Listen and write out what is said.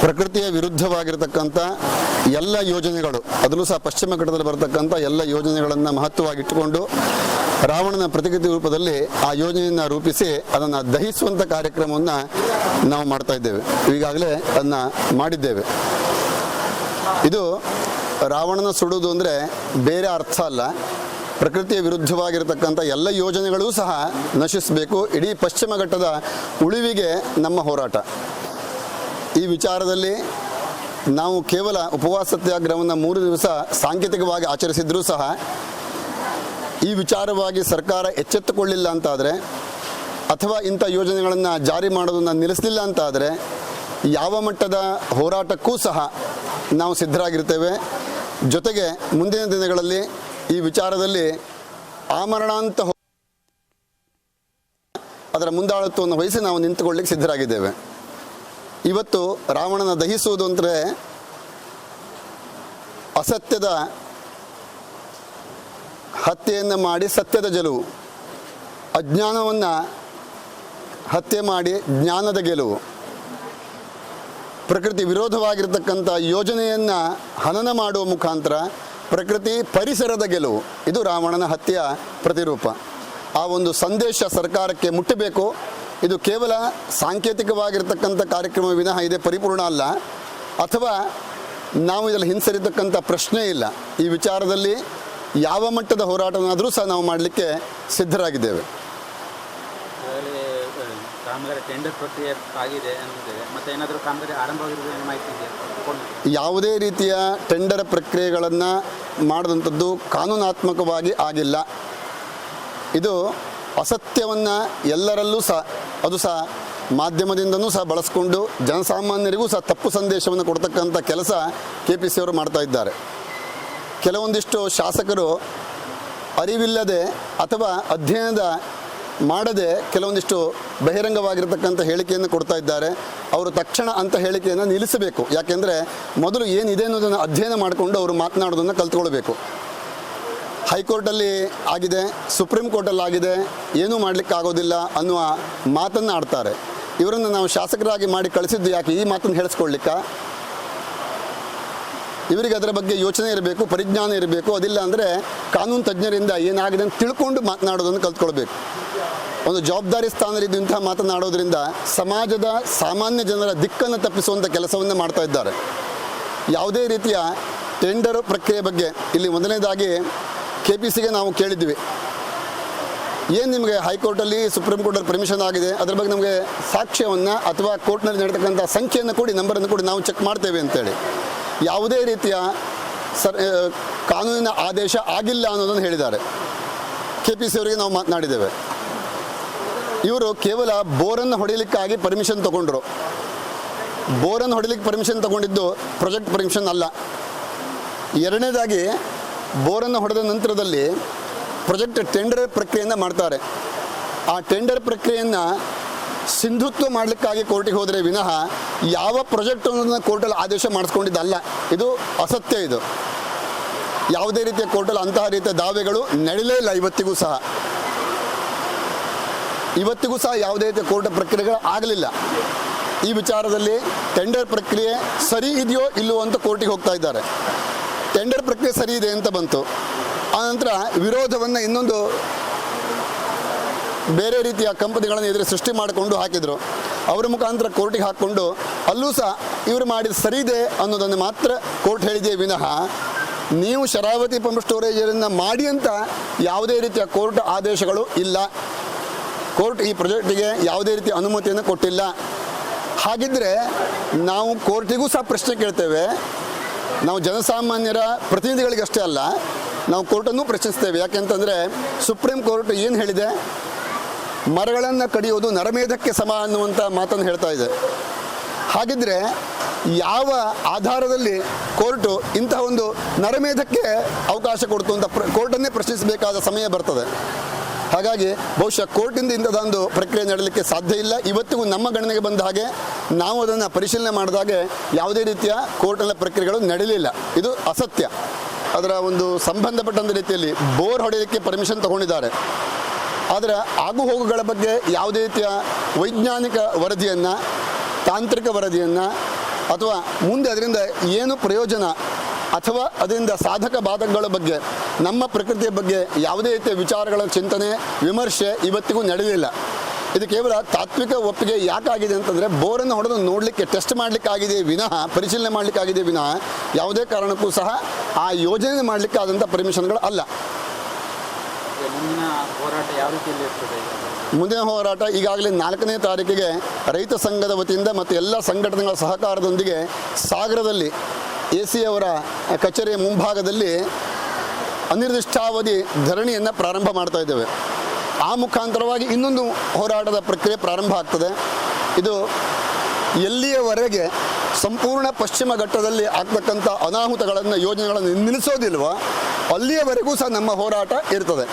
ಪ್ರಕೃತಿಯ ವಿರುದ್ಧವಾಗಿರತಕ್ಕಂಥ ಎಲ್ಲ ಯೋಜನೆಗಳು ಅದರಲ್ಲೂ ಸಹ ಪಶ್ಚಿಮ ಘಟ್ಟದಲ್ಲಿ ಬರತಕ್ಕಂಥ ಎಲ್ಲ ಯೋಜನೆಗಳನ್ನು ಮಹತ್ವವಾಗಿಟ್ಟುಕೊಂಡು ರಾವಣನ ಪ್ರತಿಕೃತಿ ರೂಪದಲ್ಲಿ ಆ ಯೋಜನೆಯನ್ನು ರೂಪಿಸಿ ಅದನ್ನು ದಹಿಸುವಂಥ ಕಾರ್ಯಕ್ರಮವನ್ನು ನಾವು ಮಾಡ್ತಾ ಇದ್ದೇವೆ. ಈಗಾಗಲೇ ಅದನ್ನು ಮಾಡಿದ್ದೇವೆ. ಇದು ರಾವಣನ ಸುಡುವುದು ಅಂದರೆ ಬೇರೆ ಅರ್ಥ ಅಲ್ಲ. ಪ್ರಕೃತಿಯ ವಿರುದ್ಧವಾಗಿರತಕ್ಕಂಥ ಎಲ್ಲ ಯೋಜನೆಗಳೂ ಸಹ ನಶಿಸಬೇಕು. ಇಡೀ ಪಶ್ಚಿಮ ಘಟ್ಟದ ಉಳಿವಿಗೆ ನಮ್ಮ ಹೋರಾಟ. ಈ ವಿಚಾರದಲ್ಲಿ ನಾವು ಕೇವಲ ಉಪವಾಸ ಸತ್ಯಾಗ್ರಹವನ್ನು ಮೂರು ದಿವಸ ಸಾಂಕೇತಿಕವಾಗಿ ಆಚರಿಸಿದ್ರೂ ಸಹ ಈ ವಿಚಾರವಾಗಿ ಸರ್ಕಾರ ಎಚ್ಚೆತ್ತುಕೊಳ್ಳಿಲ್ಲ ಅಂತಾದರೆ, ಅಥವಾ ಇಂಥ ಯೋಜನೆಗಳನ್ನು ಜಾರಿ ಮಾಡೋದನ್ನು ನಿಲ್ಲಿಸಲಿಲ್ಲ ಅಂತಾದರೆ, ಯಾವ ಮಟ್ಟದ ಹೋರಾಟಕ್ಕೂ ಸಹ ನಾವು ಸಿದ್ಧರಾಗಿರ್ತೇವೆ. ಜೊತೆಗೆ ಮುಂದಿನ ದಿನಗಳಲ್ಲಿ ಈ ವಿಚಾರದಲ್ಲಿ ಆಮರಣಾಂತ ಅದರ ಮುಂದಾಳತ್ವವನ್ನು ವಹಿಸಿ ನಾವು ನಿಂತುಕೊಳ್ಳಿಕ್ಕೆ ಸಿದ್ಧರಾಗಿದ್ದೇವೆ. ಇವತ್ತು ರಾವಣನ ದಹಿಸುವುದು ಅಂದರೆ ಅಸತ್ಯದ ಹತ್ಯೆಯನ್ನು ಮಾಡಿ ಸತ್ಯದ ಗೆಲುವು. ಅಜ್ಞಾನವನ್ನು ಹತ್ಯೆ ಮಾಡಿ ಜ್ಞಾನದ ಗೆಲುವು. ಪ್ರಕೃತಿ ವಿರೋಧವಾಗಿರ್ತಕ್ಕಂಥ ಯೋಜನೆಯನ್ನು ಹನನ ಮಾಡುವ ಮುಖಾಂತರ ಪ್ರಕೃತಿ ಪರಿಸರದ ಗೆಲುವು. ಇದು ರಾವಣನ ಹತ್ಯೆಯ ಪ್ರತಿರೂಪ. ಆ ಒಂದು ಸಂದೇಶ ಸರ್ಕಾರಕ್ಕೆ ಮುಟ್ಟಬೇಕು. ಇದು ಕೇವಲ ಸಾಂಕೇತಿಕವಾಗಿರ್ತಕ್ಕಂಥ ಕಾರ್ಯಕ್ರಮ ವಿನಃ ಇದೆ ಪರಿಪೂರ್ಣ ಅಲ್ಲ. ಅಥವಾ ನಾವು ಇದರಲ್ಲಿ ಹಿಂಸರಿತಕ್ಕಂಥ ಪ್ರಶ್ನೆ ಇಲ್ಲ. ಈ ವಿಚಾರದಲ್ಲಿ ಯಾವ ಮಟ್ಟದ ಹೋರಾಟನಾದರೂ ಸಹ ನಾವು ಮಾಡಲಿಕ್ಕೆ ಸಿದ್ಧರಾಗಿದ್ದೇವೆ. ಯಾವುದೇ ರೀತಿಯ ಟೆಂಡರ್ ಪ್ರಕ್ರಿಯೆಗಳನ್ನು ಮಾಡಿದಂಥದ್ದು ಕಾನೂನಾತ್ಮಕವಾಗಿ ಆಗಿಲ್ಲ. ಇದು ಅಸತ್ಯವನ್ನು ಎಲ್ಲರಲ್ಲೂ ಸಹ, ಅದು ಸಹ ಮಾಧ್ಯಮದಿಂದನೂ ಸಹ ಬಳಸ್ಕೊಂಡು ಜನಸಾಮಾನ್ಯರಿಗೂ ಸಹ ತಪ್ಪು ಸಂದೇಶವನ್ನು ಕೊಡ್ತಕ್ಕಂಥ ಕೆಲಸ ಕೆ ಪಿ ಸಿ ಅವರು ಮಾಡ್ತಾ ಇದ್ದಾರೆ. ಕೆಲವೊಂದಿಷ್ಟು ಶಾಸಕರು ಅರಿವಿಲ್ಲದೆ ಅಥವಾ ಅಧ್ಯಯನದ ಮಾಡದೆ ಕೆಲವೊಂದಿಷ್ಟು ಬಹಿರಂಗವಾಗಿರತಕ್ಕಂಥ ಹೇಳಿಕೆಯನ್ನು ಕೊಡ್ತಾ ಇದ್ದಾರೆ. ಅವರು ತಕ್ಷಣ ಅಂತ ಹೇಳಿಕೆಯನ್ನು ನಿಲ್ಲಿಸಬೇಕು. ಯಾಕೆಂದರೆ ಮೊದಲು ಏನಿದೆ ಅನ್ನೋದನ್ನು ಅಧ್ಯಯನ ಮಾಡಿಕೊಂಡು ಅವರು ಮಾತನಾಡೋದನ್ನು ಕಲ್ತ್ಕೊಳ್ಬೇಕು. ಹೈಕೋರ್ಟಲ್ಲಿ ಆಗಿದೆ, ಸುಪ್ರೀಂ ಕೋರ್ಟಲ್ಲಿ ಆಗಿದೆ, ಏನೂ ಮಾಡಲಿಕ್ಕಾಗೋದಿಲ್ಲ ಅನ್ನುವ ಮಾತನ್ನು ಆಡ್ತಾರೆ. ಇವರನ್ನು ನಾವು ಶಾಸಕರಾಗಿ ಮಾಡಿ ಕಳಿಸಿದ್ದು ಯಾಕೆ? ಈ ಮಾತನ್ನು ಹೇಳಿಸ್ಕೊಳ್ಳಿಕ್ಕ? ಇವರಿಗೆ ಅದರ ಬಗ್ಗೆ ಯೋಚನೆ ಇರಬೇಕು, ಪರಿಜ್ಞಾನ ಇರಬೇಕು, ಅದಿಲ್ಲ ಅಂದರೆ ಕಾನೂನು ತಜ್ಞರಿಂದ ಏನಾಗಿದೆ ಅಂತ ತಿಳ್ಕೊಂಡು ಮಾತನಾಡೋದನ್ನು ಕಲ್ತ್ಕೊಳ್ಬೇಕು. ಒಂದು ಜವಾಬ್ದಾರಿ ಸ್ಥಾನದಲ್ಲಿ ಇಂತಹ ಮಾತನಾಡೋದ್ರಿಂದ ಸಮಾಜದ ಸಾಮಾನ್ಯ ಜನರ ದಿಕ್ಕನ್ನು ತಪ್ಪಿಸುವಂಥ ಕೆಲಸವನ್ನು ಮಾಡ್ತಾ ಇದ್ದಾರೆ. ಯಾವುದೇ ರೀತಿಯ ಟೆಂಡರ್ ಪ್ರಕ್ರಿಯೆ ಬಗ್ಗೆ, ಇಲ್ಲಿ ಮೊದಲನೇದಾಗಿ ಕೆ ಪಿ ಸಿಗೆ ನಾವು ಕೇಳಿದ್ವಿ ಏನು ನಿಮಗೆ ಹೈಕೋರ್ಟಲ್ಲಿ ಸುಪ್ರೀಂ ಕೋರ್ಟಲ್ಲಿ ಪರ್ಮಿಷನ್ ಆಗಿದೆ? ಅದ್ರ ಬಗ್ಗೆ ನಮಗೆ ಸಾಕ್ಷ್ಯವನ್ನು ಅಥವಾ ಕೋರ್ಟ್ನಲ್ಲಿ ನಡೀತಕ್ಕಂಥ ಸಂಖ್ಯೆಯನ್ನು ಕೊಡಿ ನಂಬರನ್ನು ಕೊಡಿ ನಾವು ಚೆಕ್ ಮಾಡ್ತೇವೆ ಅಂತೇಳಿ. ಯಾವುದೇ ರೀತಿಯ ಸರ್ ಕಾನೂನಿನ ಆದೇಶ ಆಗಿಲ್ಲ ಅನ್ನೋದನ್ನು ಹೇಳಿದ್ದಾರೆ. ಕೆ ಪಿ ಸಿ ಅವರಿಗೆ ನಾವು ಮಾತನಾಡಿದ್ದೇವೆ. ಇವರು ಕೇವಲ ಬೋರನ್ನು ಹೊಡಿಲಿಕ್ಕಾಗಿ ಪರ್ಮಿಷನ್ ತಗೊಂಡ್ರು. ಬೋರನ್ನು ಹೊಡಿಲಿಕ್ಕೆ ಪರ್ಮಿಷನ್ ತಗೊಂಡಿದ್ದು ಪ್ರಾಜೆಕ್ಟ್ ಪರ್ಮಿಷನ್ ಅಲ್ಲ. ಎರಡನೇದಾಗಿ ಬೋರನ್ನು ಹೊಡೆದ ನಂತರದಲ್ಲಿ ಪ್ರೊಜೆಕ್ಟ್ ಟೆಂಡರ್ ಪ್ರಕ್ರಿಯೆಯನ್ನು ಮಾಡ್ತಾರೆ. ಆ ಟೆಂಡರ್ ಪ್ರಕ್ರಿಯೆಯನ್ನು ಸಿಂಧುತ್ವ ಮಾಡಲಿಕ್ಕಾಗಿ ಕೋರ್ಟಿಗೆ ಹೋದರೆ ವಿನಃ ಯಾವ ಪ್ರಾಜೆಕ್ಟ್ ಅನ್ನೋದನ್ನ ಕೋರ್ಟಲ್ಲಿ ಆದೇಶ ಮಾಡಿಸ್ಕೊಂಡಿದ್ದಲ್ಲ. ಇದು ಅಸತ್ಯ ಇದು. ಯಾವುದೇ ರೀತಿಯ ಕೋರ್ಟಲ್ಲಿ ಅಂತಹ ರೀತಿಯ ದಾವೆಗಳು ನಡೀಲೇ ಇಲ್ಲ, ಇವತ್ತಿಗೂ ಸಹ. ಇವತ್ತಿಗೂ ಸಹ ಯಾವುದೇ ರೀತಿಯ ಕೋರ್ಟ್ ಪ್ರಕ್ರಿಯೆಗಳು ಆಗಲಿಲ್ಲ. ಈ ವಿಚಾರದಲ್ಲಿ ಟೆಂಡರ್ ಪ್ರಕ್ರಿಯೆ ಸರಿ ಇದೆಯೋ ಇಲ್ಲವೋ ಅಂತ ಕೋರ್ಟಿಗೆ ಹೋಗ್ತಾ ಇದ್ದಾರೆ. ಟೆಂಡರ್ ಪ್ರಕ್ರಿಯೆ ಸರಿ ಇದೆ ಅಂತ ಬಂತು. ಆನಂತರ ವಿರೋಧವನ್ನು ಇನ್ನೊಂದು ಬೇರೆ ರೀತಿಯ ಕಂಪನಿಗಳನ್ನು ಎದುರು ಸೃಷ್ಟಿ ಮಾಡಿಕೊಂಡು ಹಾಕಿದರು. ಅವರ ಮುಖಾಂತರ ಕೋರ್ಟಿಗೆ ಹಾಕ್ಕೊಂಡು ಅಲ್ಲೂ ಸಹ ಇವರು ಮಾಡಿದ ಸರಿ ಇದೆ ಅನ್ನೋದನ್ನು ಮಾತ್ರ ಕೋರ್ಟ್ ಹೇಳಿದೆ ವಿನಃ ನೀವು ಶರಾವತಿ ಪಂಪ್ ಸ್ಟೋರೇಜನ್ನು ಮಾಡಿ ಅಂತ ಯಾವುದೇ ರೀತಿಯ ಕೋರ್ಟ್ ಆದೇಶಗಳು ಇಲ್ಲ. ಕೋರ್ಟ್ ಈ ಪ್ರಾಜೆಕ್ಟಿಗೆ ಯಾವುದೇ ರೀತಿಯ ಅನುಮತಿಯನ್ನು ಕೊಟ್ಟಿಲ್ಲ. ಹಾಗಿದ್ದರೆ ನಾವು ಕೋರ್ಟಿಗೂ ಸಹ ಪ್ರಶ್ನೆ ಕೇಳ್ತೇವೆ. ನಾವು ಜನಸಾಮಾನ್ಯರ ಪ್ರತಿನಿಧಿಗಳಿಗಷ್ಟೇ ಅಲ್ಲ, ನಾವು ಕೋರ್ಟನ್ನು ಪ್ರಶ್ನಿಸ್ತೇವೆ. ಯಾಕೆಂತಂದರೆ ಸುಪ್ರೀಂ ಕೋರ್ಟ್ ಏನು ಹೇಳಿದೆ? ಮರಗಳನ್ನು ಕಡಿಯೋದು ನರಮೇಧಕ್ಕೆ ಸಮ ಅನ್ನುವಂಥ ಮಾತನ್ನು ಹೇಳ್ತಾ ಇದೆ. ಹಾಗಿದ್ರೆ ಯಾವ ಆಧಾರದಲ್ಲಿ ಕೋರ್ಟು ಇಂತಹ ಒಂದು ನರಮೇಧಕ್ಕೆ ಅವಕಾಶ ಕೊಡ್ತು ಅಂತ ಪ್ರ, ಕೋರ್ಟನ್ನೇ ಪ್ರಶ್ನಿಸಬೇಕಾದ ಸಮಯ ಬರ್ತದೆ. ಹಾಗಾಗಿ ಬಹುಶಃ ಕೋರ್ಟಿಂದ ಇಂಥದ್ದೊಂದು ಪ್ರಕ್ರಿಯೆ ನಡೆಯಲಿಕ್ಕೆ ಸಾಧ್ಯ ಇಲ್ಲ. ಇವತ್ತಿಗೂ ನಮ್ಮ ಗಣನೆಗೆ ಬಂದ ಹಾಗೆ ನಾವು ಅದನ್ನು ಪರಿಶೀಲನೆ ಮಾಡಿದಾಗೆ ಯಾವುದೇ ರೀತಿಯ ಕೋರ್ಟ್ನ ಪ್ರಕ್ರಿಯೆಗಳು ನಡೆಯಲಿಲ್ಲ. ಇದು ಅಸತ್ಯ. ಅದರ ಒಂದು ಸಂಬಂಧಪಟ್ಟಂಥ ರೀತಿಯಲ್ಲಿ ಬೋರ್ ಹೊಡೆಯಲಿಕ್ಕೆ ಪರ್ಮಿಷನ್ ತಗೊಂಡಿದ್ದಾರೆ. ಆದರೆ ಆಗು ಹೋಗುಗಳ ಬಗ್ಗೆ ಯಾವುದೇ ರೀತಿಯ ವೈಜ್ಞಾನಿಕ ವರದಿಯನ್ನು, ತಾಂತ್ರಿಕ ವರದಿಯನ್ನು, ಅಥವಾ ಮುಂದೆ ಅದರಿಂದ ಏನು ಪ್ರಯೋಜನ ಅಥವಾ ಅದರಿಂದ ಸಾಧಕ ಬಾಧಕಗಳ ಬಗ್ಗೆ ನಮ್ಮ ಪ್ರಕೃತಿಯ ಬಗ್ಗೆ ಯಾವುದೇ ರೀತಿಯ ವಿಚಾರಗಳ ಚಿಂತನೆ ವಿಮರ್ಶೆ ಇವತ್ತಿಗೂ ನಡೆದಿಲ್ಲ ಇದು ಕೇವಲ ತಾತ್ವಿಕ ಒಪ್ಪಿಗೆ ಯಾಕಾಗಿದೆ ಅಂತಂದರೆ ಬೋರನ್ನು ಹೊಡೆದು ನೋಡಲಿಕ್ಕೆ ಟೆಸ್ಟ್ ಮಾಡಲಿಕ್ಕಾಗಿದೆ ವಿನಃ ಪರಿಶೀಲನೆ ಮಾಡಲಿಕ್ಕಾಗಿದೆ ವಿನಃ ಯಾವುದೇ ಕಾರಣಕ್ಕೂ ಸಹ ಆ ಯೋಜನೆ ಮಾಡಲಿಕ್ಕೆ ಆದಂಥ ಪರ್ಮಿಷನ್ಗಳು ಅಲ್ಲ ಮುಂದಿನ ಹೋರಾಟ ಯಾವ ರೀತಿಯಲ್ಲಿ ಇರ್ತದೆ ಈಗ? ಮುಂದಿನ ಹೋರಾಟ ಈಗಾಗಲೇ ನಾಲ್ಕನೇ ತಾರೀಕಿಗೆ ರೈತ ಸಂಘದ ವತಿಯಿಂದ ಮತ್ತು ಎಲ್ಲ ಸಂಘಟನೆಗಳ ಸಹಕಾರದೊಂದಿಗೆ ಸಾಗರದಲ್ಲಿ ಎ ಸಿ ಅವರ ಕಚೇರಿಯ ಮುಂಭಾಗದಲ್ಲಿ ಅನಿರ್ದಿಷ್ಟಾವಧಿ ಧರಣಿಯನ್ನು ಪ್ರಾರಂಭ ಮಾಡ್ತಾ ಇದ್ದೇವೆ. ಆ ಮುಖಾಂತರವಾಗಿ ಇನ್ನೊಂದು ಹೋರಾಟದ ಪ್ರಕ್ರಿಯೆ ಪ್ರಾರಂಭ ಆಗ್ತದೆ. ಇದು ಎಲ್ಲಿಯವರೆಗೆ ಸಂಪೂರ್ಣ ಪಶ್ಚಿಮ ಘಟ್ಟದಲ್ಲಿ ಆಗ್ತಕ್ಕಂಥ ಅನಾಹುತಗಳನ್ನು ಯೋಜನೆಗಳನ್ನು ನಿಲ್ಲಿಸೋದಿಲ್ವ ಅಲ್ಲಿಯವರೆಗೂ ಸಹ ನಮ್ಮ ಹೋರಾಟ ಇರ್ತದೆ.